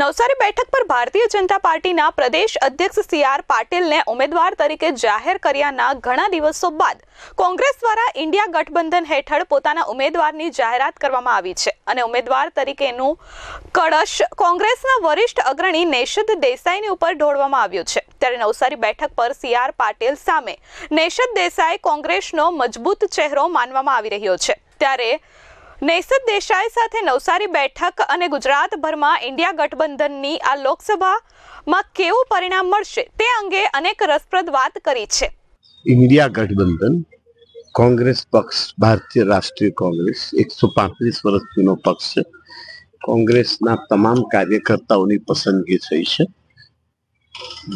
નવસારી બેઠક પર ભારતીય જનતા પાર્ટીના પ્રદેશ અધ્યક્ષ સી આર પાટીલને ઉમેદવાર તરીકે જાહેર કર્યાના ઘણા દિવસો બાદ કોંગ્રેસ દ્વારા ઇન્ડિયા ગઠબંધન હેઠળ પોતાના ઉમેદવારની જાહેરાત કરવામાં આવી છે. અને ઉમેદવાર તરીકેનું કળશ કોંગ્રેસના વરિષ્ઠ અગ્રણી નેશદ દેસાઈની ઉપર ઢોળવામાં આવ્યું છે. ત્યારે નવસારી બેઠક પર સી આર પાટીલ સામે નેશદ દેસાઈ કોંગ્રેસનો મજબૂત ચહેરો માનવામાં આવી રહ્યો છે. ત્યારે નેસદ દેસાઈ સાથે નવસારી બેઠક અને ગુજરાતભરમાં ઇન્ડિયા ગઠબંધનની આ લોકસભામાં કેવું પરિણામ મળશે તે અંગે અનેક રસપ્રદ વાત કરી છે. ઇન્ડિયા ગઠબંધન કોંગ્રેસ પક્ષ, ભારતીય રાષ્ટ્રીય કોંગ્રેસ, એકસો પાંત્રીસ વર્ષ જૂનો પક્ષ છે. કોંગ્રેસના તમામ કાર્યકર્તાઓની પસંદગી થઈ છે.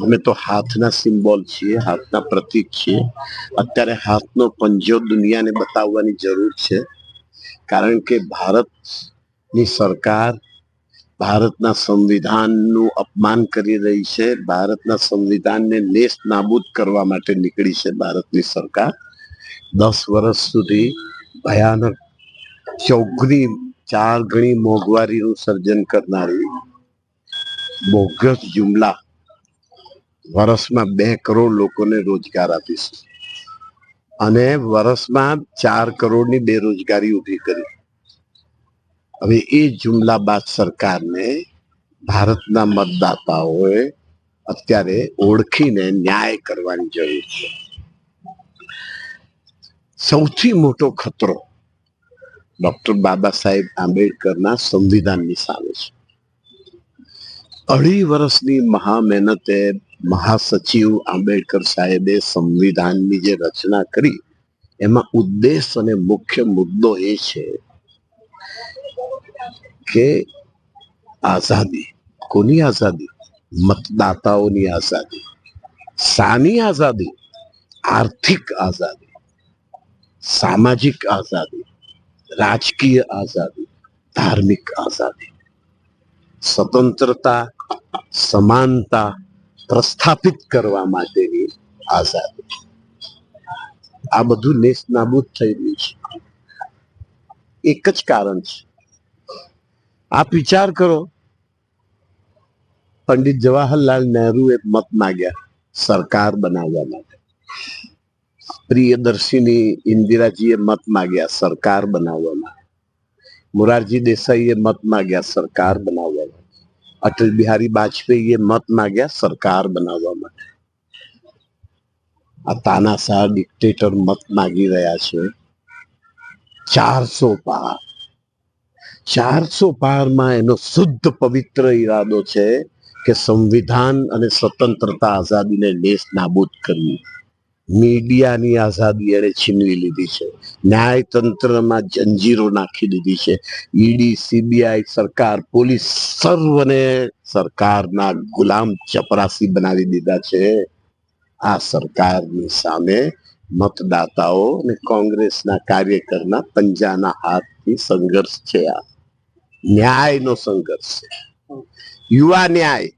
અમે તો હાથના સિમ્બોલ છીએ, હાથના પ્રતીક છીએ. અત્યારે હાથનો પંજો દુનિયાને બતાવવાની જરૂર છે. કારણ કે ભારતની સરકાર ભારતના સંવિધાનનું અપમાન કરી રહી છે. ભારતના સંવિધાનને નેસ નાબૂદ કરવા માટે નીકળી છે ભારતની સરકાર. દસ વર્ષ સુધી ભયાનક ચોગણી ચાર ગણી મોંઘવારીનું સર્જન કરનારી બોગસ જુમલા વર્ષમાં બે કરોડ લોકોને રોજગાર આપીશું અને વર્ષમાં ચાર કરોડની બેરોજગારી ઊભી કરી. હવે એ જુમલા બાદ સરકારને ભારતના મતદાતાઓએ અત્યારે ઓળખીને ન્યાય કરવાની જરૂર છે. સૌથી મોટો ખતરો ડોક્ટર બાબા સાહેબ આંબેડકરના સંવિધાનની સામે છે. અઢી વર્ષની મહા મહેનતે મહાસચિવ આંબેડકર સાહેબે સંવિધાનની જે રચના કરી, એમાં ઉદ્દેશ અને મુખ્ય મુદ્દો એ છે કે આઝાદી. કોની આઝાદી? મતદાતાઓની આઝાદી. સાની આઝાદી? આર્થિક આઝાદી. સામાજિક આઝાદી. રાજકીય આઝાદી. ધાર્મિક આઝાદી. સ્વતંત્રતા, સમાનતા પ્રસ્થાપિત કરવા માટેની આઝાદી આ બધું નેસ થઈ રહ્યું છે. એક જ કારણ છે. આપ વિચાર કરો, પંડિત જવાહરલાલ નહેરુએ મત માગ્યા સરકાર બનાવવા માટે. પ્રિયદર્શિની ઇન્દિરાજીએ મત માગ્યા સરકાર બનાવવા માટે. મોરારજી દેસાઈએ મત માગ્યા સરકાર બનાવવા અટલ બિહારી વાજપેયીએ મત માગ્યા સરકાર બનાવવા માટે. આ તાનાશાહ ડિક્ટેટર મત માગી રહ્યા છે. ચારસો પાર. ચારસો પારમાં એનો શુદ્ધ પવિત્ર ઈરાદો છે કે સંવિધાન અને સ્વતંત્રતા આઝાદીને દેશ નાબૂદ કરવી. મીડિયાની આઝાદી એણે છીનવી લીધી છે. ન્યાયતંત્રમાં જંજીરો નાખી દીધી છે. ઈડી, સીબીઆઈ સરકાર, પોલીસ સર્વને સરકારના ગુલામ ચપરાસી બનાવી દીધા છે. આ સરકારની સામે મતદાતાઓ અને કોંગ્રેસના કાર્યકરના પંજાના હાથથી સંઘર્ષ છે આ. ન્યાયનો સંઘર્ષ છે. યુવા ન્યાય,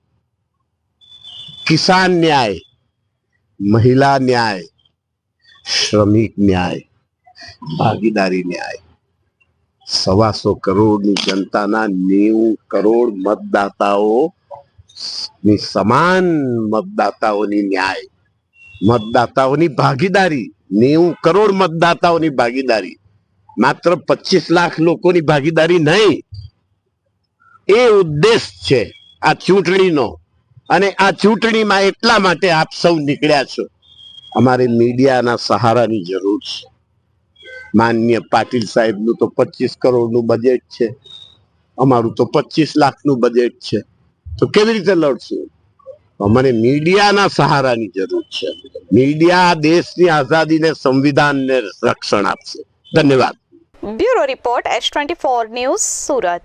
કિસાન ન્યાય મહિલા ન્યાય, શ્રમિક ન્યાય, ભાગીદારી ન્યાય. સવાસો કરોડની જનતાના નેવું કરોડ મતદાતાઓ ની સમાન મતદાતાઓની ન્યાય, મતદાતાઓની ભાગીદારી, નેવું કરોડ મતદાતાઓની ભાગીદારી. માત્ર પચીસ લાખ લોકોની ભાગીદારી નહીં, એ ઉદ્દેશ છે આ ચૂંટણીનો. અને આ ચૂંટણીમાં એટલા માટે આપ સૌ નીકળ્યા છો. અમારે મીડિયાના સહારાની જરૂર છે. માન્ય પાટીલ સાહેબનું તો પચીસ કરોડનું બજેટ છે. અમારું તો પચીસ લાખનું બજેટ છે. તો કેવી રીતે લડશું? અમને મીડિયાના સહારાની જરૂર છે. મીડિયા દેશની આઝાદીને સંવિધાનને રક્ષણ આપશે. ધન્યવાદ. Bureau report S twenty four news Surat.